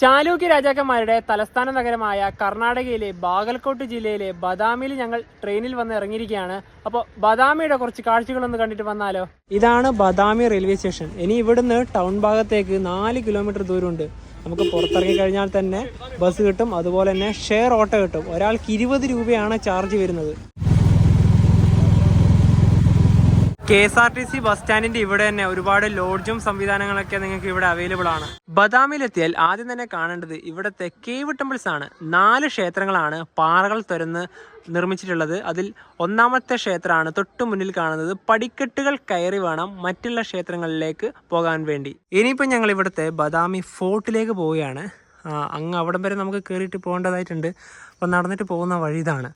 ചാലൂക്യ രാജാക്കന്മാരുടെ തലസ്ഥാന നഗരമായ കർണാടകയിലെ ബാഗൽകോട്ട് ജില്ലയിലെ ബദാമിൽ ഞങ്ങൾ ട്രെയിനിൽ വന്ന് ഇറങ്ങിയിരിക്കുകയാണ്. അപ്പോൾ ബദാമിയുടെ കുറച്ച് കാഴ്ചകളൊന്ന് കണ്ടിട്ട് വന്നാലോ? ഇതാണ് ബദാമി റെയിൽവേ സ്റ്റേഷൻ. ഇനി ഇവിടുന്ന് ടൗൺ ഭാഗത്തേക്ക് നാല് കിലോമീറ്റർ ദൂരമുണ്ട്. നമുക്ക് പുറത്തിറങ്ങി കഴിഞ്ഞാൽ തന്നെ ബസ് കിട്ടും അതുപോലെ തന്നെ ഷെയർ ഓട്ടോ കിട്ടും. ഒരാൾക്ക് ഇരുപത് രൂപയാണ് ചാർജ് വരുന്നത്. K S R T C bus സ്റ്റാൻഡിന്റെ ഇവിടെ തന്നെ ഒരുപാട് ലോഡ്ജും സംവിധാനങ്ങളൊക്കെ നിങ്ങൾക്ക് ഇവിടെ അവൈലബിൾ ആണ്. ബദാമിലെത്തിയാൽ ആദ്യം തന്നെ കാണേണ്ടത് ഇവിടുത്തെ കേവ് ടെമ്പിൾസ് ആണ്. നാല് ക്ഷേത്രങ്ങളാണ് പാറകൾ തുരന്ന് നിർമ്മിച്ചിട്ടുള്ളത്. അതിൽ ഒന്നാമത്തെ ക്ഷേത്രമാണ് തൊട്ടു മുന്നിൽ കാണുന്നത്. പടിക്കെട്ടുകൾ കയറി വേണം മറ്റുള്ള ക്ഷേത്രങ്ങളിലേക്ക് പോകാൻ വേണ്ടി. ഇനിയിപ്പോൾ ഞങ്ങൾ ഇവിടുത്തെ ബദാമി ഫോർട്ടിലേക്ക് പോവുകയാണ്. അങ്ങ് അവിടം വരെ നമുക്ക് കയറിയിട്ട് പോകേണ്ടതായിട്ടുണ്ട്. അപ്പം നടന്നിട്ട് പോകുന്ന വഴി ഇതാണ്.